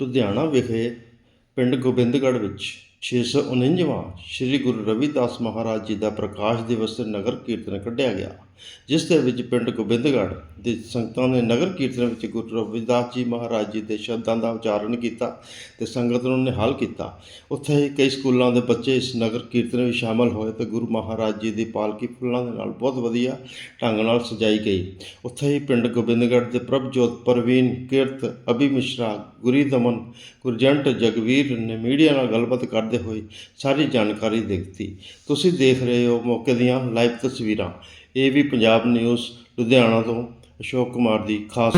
ਲੁਧਿਆਣਾ ਵਿਖੇ ਪਿੰਡ ਗੋਬਿੰਦਗੜ੍ਹ ਵਿੱਚ 649ਵਾਂ ਸ੍ਰੀ ਗੁਰੂ ਰਵਿਦਾਸ ਮਹਾਰਾਜ ਜੀ ਦਾ ਪ੍ਰਕਾਸ਼ ਦਿਵਸ ਨਗਰ ਕੀਰਤਨ ਕੱਢਿਆ ਗਿਆ। ਜਿਸ ਦੇ ਵਿੱਚ ਪਿੰਡ ਗੋਬਿੰਦਗੜ੍ਹ ਦੇ ਸੰਗਤਾਂ ਨੇ ਨਗਰ ਕੀਰਤਨ ਵਿੱਚ ਗੁਰੂ ਰਵਿਦਾਸ ਜੀ ਮਹਾਰਾਜ ਜੀ ਦੇ ਸ਼ਬਦਾਂ ਦਾ ਉਚਾਰਨ ਕੀਤਾ ਤੇ ਸੰਗਤ ਨੂੰ ਨਿਹਾਲ ਕੀਤਾ। ਉੱਥੇ ਹੀ ਕਈ ਸਕੂਲਾਂ ਦੇ ਬੱਚੇ ਇਸ ਨਗਰ ਕੀਰਤਨ ਵਿੱਚ ਸ਼ਾਮਲ ਹੋਏ ਤੇ ਗੁਰੂ ਮਹਾਰਾਜ ਜੀ ਦੀ ਪਾਲਕੀ ਫੁੱਲਾਂ ਦੇ ਨਾਲ ਬਹੁਤ ਵਧੀਆ ਢੰਗ ਨਾਲ ਸਜਾਈ ਗਈ। ਉੱਥੇ ਹੀ ਪਿੰਡ ਗੋਬਿੰਦਗੜ੍ਹ ਦੇ ਪ੍ਰਭਜੋਤ ਪ੍ਰਵੀਨ, ਕੀਰਤ, ਅਭੀ ਮਿਸ਼ਰਾ ਗੁਰੀ ਦਮਨ ਗੁਰਜੰਟ ਜਗਵੀਰ ਨੇ ਮੀਡੀਆ ਨਾਲ ਗੱਲਬਾਤ ਕਰਦੇ ਹੋਏ ਸਾਰੀ ਜਾਣਕਾਰੀ ਦਿੱਤੀ। ਤੁਸੀਂ ਦੇਖ ਰਹੇ ਹੋ ਮੌਕੇ ਦੀਆਂ ਲਾਈਵ ਤਸਵੀਰਾਂ। ਇਹ ਵੀ ਪੰਜਾਬ ਨਿਊਜ਼ ਲੁਧਿਆਣਾ ਤੋਂ ਅਸ਼ੋਕ ਕੁਮਾਰ ਦੀ ਖਾਸ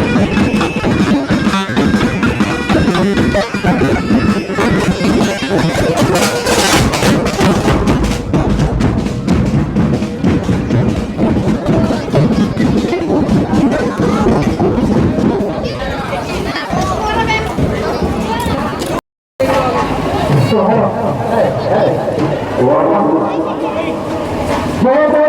ਰਿਪੋਰਟ ਗਈ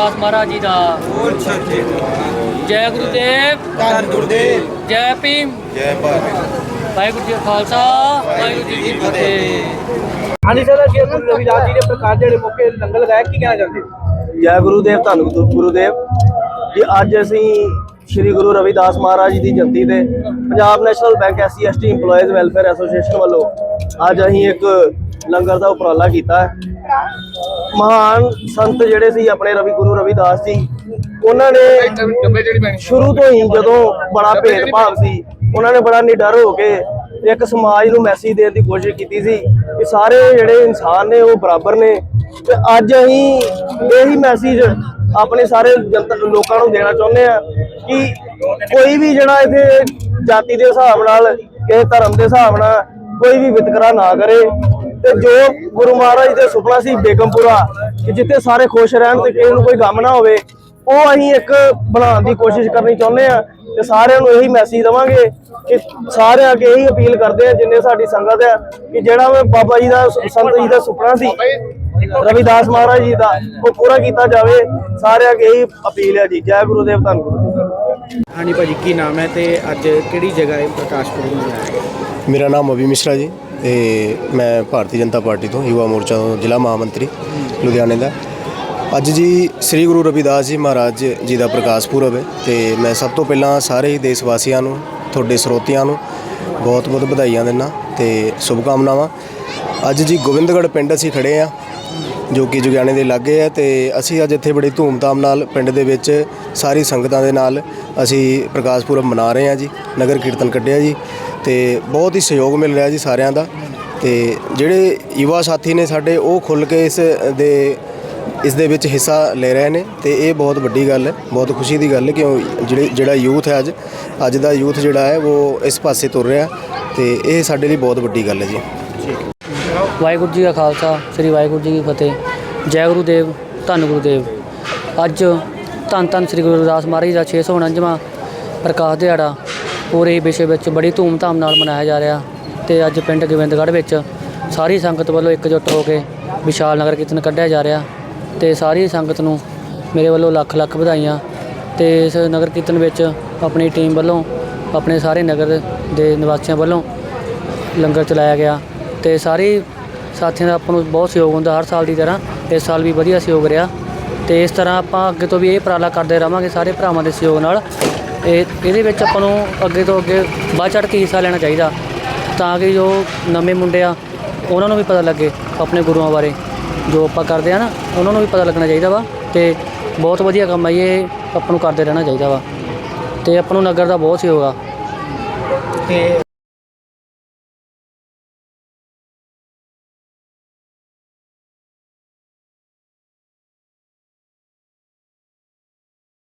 ਰਵਿਦਾਸ ਮਹਾਰਾਜ ਜੀ ਦਾ। ਜੈ ਗੁਰੂਦੇਵ ਧੰਨ ਗੁਰਦੇਵ। ਜੈ ਭੀਮ। ਜੈ ਭਾਰਤ। ਵਾਹਿਗੁਰੂ ਜੀ ਕਾ ਖਾਲਸਾ। ਵਾਹਿਗੁਰੂ ਜੀ ਕੀ ਫਤਿਹ। ਹਾਂਜੀ ਸਰ ਅੱਜ ਗੁਰੂ ਰਵਿਦਾਸ ਜੀ ਦੇ ਪ੍ਰਕਾਸ਼ ਜਿਹੜੇ ਮੌਕੇ ਲੰਗਰ ਲਗਾਇਆ। ਕੀ ਕਹਿਣਾ ਚਾਹੁੰਦੇ ਹੋ? ਜੈ ਗੁਰੂਦੇਵ ਧੰਨ ਗੁਰੂ- ਗੁਰੂਦੇਵ। ਜੀ ਅੱਜ ਅਸੀਂ ਸ੍ਰੀ ਗੁਰੂ ਰਵਿਦਾਸ ਮਹਾਰਾਜ ਜੀ ਦੀ ਜਯੰਤੀ ਤੇ Punjab national bank SC ST EMPLOYEES welfare association ਵੱਲੋਂ ਅੱਜ ਅਸੀਂ ਇੱਕ ਲੰਗਰ ਦਾ ਉਪਰਾਲਾ ਕੀਤਾ ਹੈ। ਮਹਾਨ ਸੰਤ ਜਿਹੜੇ ਸੀ ਆਪਣੇ ਰਵੀ ਗੁਰੂ ਰਵਿਦਾਸ ਜੀ, ਉਹਨਾਂ ਨੇ ਸ਼ੁਰੂ ਤੋਂ ਹੀ ਜਦੋਂ ਬੜਾ ਭੇਦਭਾਵ ਸੀ, ਉਹਨਾਂ ਨੇ ਬੜਾ ਨਿਡਰ ਹੋ ਕੇ ਇੱਕ ਸਮਾਜ ਨੂੰ ਮੈਸੇਜ ਦੇਣ ਦੀ ਕੋਸ਼ਿਸ਼ ਕੀਤੀ ਸੀ ਕਿ ਸਾਰੇ ਜਿਹੜੇ ਇਨਸਾਨ ਨੇ ਉਹ ਬਰਾਬਰ ਨੇ ਤੇ ਅੱਜ ਅਸੀਂ ਇਹੀ ਮੈਸੇਜ ਆਪਣੇ ਸਾਰੇ ਜਨਤਾ ਲੋਕਾਂ ਨੂੰ ਦੇਣਾ ਚਾਹੁੰਦੇ ਆ ਕਿ ਕੋਈ ਵੀ ਜਿਹੜਾ ਇੱਥੇ ਜਾਤੀ ਦੇ ਹਿਸਾਬ ਨਾਲ, ਕਿਸੇ ਧਰਮ ਦੇ ਹਿਸਾਬ ਨਾਲ ਕੋਈ ਵੀ ਵਿਤਕਰਾ ਨਾ ਕਰੇ। ਤੇ ਜੋ ਗੁਰੂ ਮਹਾਰਾਜ ਦੇ ਸੁਪਨਾ ਸੀ ਬੇਗਮਪੁਰਾ ਕਿ ਜਿੱਥੇ ਸਾਰੇ ਖੁਸ਼ ਰਹਿਣ ਤੇ ਕਿਸੇ ਨੂੰ ਕੋਈ ਗਮ ਨਾ ਹੋਵੇ ਉਹ ਅਸੀਂ ਇੱਕ ਬਣਾਉਣ ਦੀ ਕੋਸ਼ਿਸ਼ ਕਰਨੀ ਚਾਹੁੰਦੇ ਆ ਤੇ ਸਾਰਿਆਂ ਨੂੰ ਇਹੀ ਮੈਸੇਜ ਦਵਾਂਗੇ ਕਿ ਸਾਰਿਆਂ ਅੱਗੇ ਇਹੀ ਅਪੀਲ ਕਰਦੇ ਆ ਜਿੰਨੇ ਸਾਡੀ ਸੰਗਤ ਆ ਕਿ ਜਿਹੜਾ ਵੀ ਬਾਬਾ ਜੀ ਦਾ ਸੰਤ ਜੀ ਦਾ ਸੁਪਨਾ ਸੀ ਰਵਿਦਾਸ ਮਹਾਰਾਜ ਜੀ ਦਾ ਉਹ ਪੂਰਾ ਕੀਤਾ ਜਾਵੇ। ਸਾਰਿਆਂ ਅੱਗੇ ਇਹੀ ਅਪੀਲ ਹੈ ਜੀ। ਜੈ ਗੁਰੂਦੇਵ ਧੰਨ ਗੁਰੂਦੇਵ ਹਾਂਜੀ ਭਾਜੀ ਕੀ ਨਾਮ ਹੈ ਤੇ ਅੱਜ ਕਿਹੜੀ ਜਗ੍ਹਾ ਇਹ ਪ੍ਰਕਾਸ਼ ਪੁਰਬ ਮਨਾਇਆ ਗਿਆ? ਮੇਰਾ ਨਾਮ ਅਭੀ ਮਿਸ਼ਰਾ ਜੀ। ਤੇ ਮੈਂ ਭਾਰਤੀ ਜਨਤਾ ਪਾਰਟੀ ਤੋਂ ਯੁਵਾ ਮੋਰਚਾ ਤੋਂ ਜ਼ਿਲ੍ਹਾ ਮਹਾਮੰਤਰੀ ਲੁਧਿਆਣੇ ਦਾ। ਅੱਜ ਜੀ ਸ੍ਰੀ ਗੁਰੂ ਰਵਿਦਾਸ ਜੀ ਮਹਾਰਾਜ ਜੀ ਦਾ ਪ੍ਰਕਾਸ਼ ਪੁਰਬ ਹੈ ਤੇ ਮੈਂ ਸਭ ਤੋਂ ਪਹਿਲਾਂ ਸਾਰੇ ਹੀ ਦੇਸ਼ ਵਾਸੀਆਂ ਨੂੰ, ਤੁਹਾਡੇ ਸਰੋਤਿਆਂ ਨੂੰ ਬਹੁਤ ਬਹੁਤ ਵਧਾਈਆਂ ਦਿੰਦਾ ਤੇ ਸ਼ੁਭ ਕਾਮਨਾਵਾਂ ਅੱਜ ਜੀ ਗੋਬਿੰਦਗੜ੍ਹ ਪਿੰਡ ਅਸੀਂ ਖੜੇ ਆ ਜੋ ਕਿ ਜੁਗਿਆਣੇ ਦੇ ਲਾਗੇ ਹੈ ਤੇ ਅਸੀਂ ਅੱਜ ਇੱਥੇ ਬੜੀ ਧੂਮਧਾਮ ਨਾਲ ਪਿੰਡ ਦੇ ਵਿੱਚ ਸਾਰੀ ਸੰਗਤਾਂ ਦੇ ਨਾਲ ਅਸੀਂ ਪ੍ਰਕਾਸ਼ ਪੁਰਬ ਮਨਾ ਰਹੇ ਹਾਂ ਜੀ, ਨਗਰ ਕੀਰਤਨ ਕੱਢਿਆ ਜੀ। ਤੇ ਬਹੁਤ ਹੀ ਸਹਿਯੋਗ ਮਿਲ ਰਿਹਾ ਜੀ ਸਾਰਿਆਂ ਦਾ। ਤੇ ਜਿਹੜੇ ਯੁਵਾ ਸਾਥੀ ਨੇ ਸਾਡੇ, ਉਹ ਖੁੱਲ ਕੇ ਇਸ ਦੇ ਇਸ ਦੇ ਵਿੱਚ ਹਿੱਸਾ ਲੈ ਰਹੇ ਨੇ ਤੇ ਇਹ ਬਹੁਤ ਵੱਡੀ ਗੱਲ ਹੈ, ਬਹੁਤ ਖੁਸ਼ੀ ਦੀ ਗੱਲ ਹੈ ਕਿ ਜਿਹੜੇ, ਜਿਹੜਾ ਯੂਥ ਹੈ ਅੱਜ ਅੱਜ ਦਾ ਯੂਥ ਜਿਹੜਾ ਹੈ ਉਹ ਇਸ ਪਾਸੇ ਤੁਰ ਰਿਹਾ ਤੇ ਇਹ ਸਾਡੇ ਲਈ ਬਹੁਤ ਵੱਡੀ ਗੱਲ ਹੈ ਜੀ। ਵਾਹਿਗੁਰੂ ਜੀ ਕਾ ਖਾਲਸਾ, ਸ੍ਰੀ ਵਾਹਿਗੁਰੂ ਜੀ ਕੀ ਫਤਿਹ। ਜੈ ਗੁਰੂ ਦੇਵ, ਧੰਨ ਗੁਰੂ ਦੇਵ। ਅੱਜ ਧੰਨ ਧੰਨ ਸ੍ਰੀ ਗੁਰੂ ਰਵਿਦਾਸ ਮਹਾਰਾਜ ਜੀ ਦਾ 649ਵਾਂ ਪ੍ਰਕਾਸ਼ ਦਿਹਾੜਾ ਪੂਰੇ ਵਿਸ਼ੇ ਵਿੱਚ ਬੜੀ ਧੂਮਧਾਮ ਨਾਲ ਮਨਾਇਆ ਜਾ ਰਿਹਾ ਤੇ ਅੱਜ ਪਿੰਡ ਗੋਬਿੰਦਗੜ੍ਹ ਵਿੱਚ ਸਾਰੀ ਸੰਗਤ ਵੱਲੋਂ ਇਕਜੁੱਟ ਹੋ ਕੇ ਵਿਸ਼ਾਲ ਨਗਰ ਕੀਰਤਨ ਕੱਢਿਆ ਜਾ ਰਿਹਾ ਤੇ ਸਾਰੀ ਸੰਗਤ ਨੂੰ ਮੇਰੇ ਵੱਲੋਂ ਲੱਖ ਲੱਖ ਵਧਾਈਆਂ ਤੇ ਇਸ ਨਗਰ ਕੀਰਤਨ ਵਿੱਚ ਆਪਣੀ ਟੀਮ ਵੱਲੋਂ ਆਪਣੇ ਸਾਰੇ ਨਗਰ ਦੇ ਨਿਵਾਸੀਆਂ ਵੱਲੋਂ ਲੰਗਰ ਚਲਾਇਆ ਗਿਆ ਤੇ ਸਾਰੇ ਸਾਥੀਆਂ ਦਾ ਆਪਾਂ ਨੂੰ ਬਹੁਤ ਸਹਿਯੋਗ ਹੁੰਦਾ ਹਰ ਸਾਲ ਦੀ ਤਰ੍ਹਾਂ, ਇਸ ਸਾਲ ਵੀ ਵਧੀਆ ਸਹਿਯੋਗ ਰਿਹਾ ਤੇ ਇਸ ਤਰ੍ਹਾਂ ਆਪਾਂ ਅੱਗੇ ਤੋਂ ਵੀ ਇਹ ਉਪਰਾਲਾ ਕਰਦੇ ਰਵਾਂਗੇ ਸਾਰੇ ਭਰਾਵਾਂ ਦੇ ਸਹਿਯੋਗ ਨਾਲ। ਇਹ ਇਹਦੇ ਵਿੱਚ ਆਪਾਂ ਨੂੰ ਅੱਗੇ ਤੋਂ ਅੱਗੇ ਵੱਧ ਚੜ੍ਹ ਕੇ ਹਿੱਸਾ ਲੈਣਾ ਚਾਹੀਦਾ। ਤਾਂ ਕਿ ਜੋ ਨਵੇਂ ਮੁੰਡੇ ਆ, ਉਹਨਾਂ ਨੂੰ ਵੀ ਪਤਾ ਲੱਗੇ ਆਪਣੇ ਗੁਰੂਆਂ ਬਾਰੇ। ਜੋ ਆਪਾਂ ਕਰਦੇ ਆ ਨਾ, ਉਹਨਾਂ ਨੂੰ ਵੀ ਪਤਾ ਲੱਗਣਾ ਚਾਹੀਦਾ ਵਾ ਤੇ ਬਹੁਤ ਵਧੀਆ ਕੰਮ ਆ ਜੀ, ਇਹ ਆਪਾਂ ਨੂੰ ਕਰਦੇ ਰਹਿਣਾ ਚਾਹੀਦਾ ਵਾ। ਤੇ ਆਪਾਂ ਨੂੰ ਨਗਰ ਦਾ ਬਹੁਤ ਸਹਿਯੋਗ ਆ। ਤੇ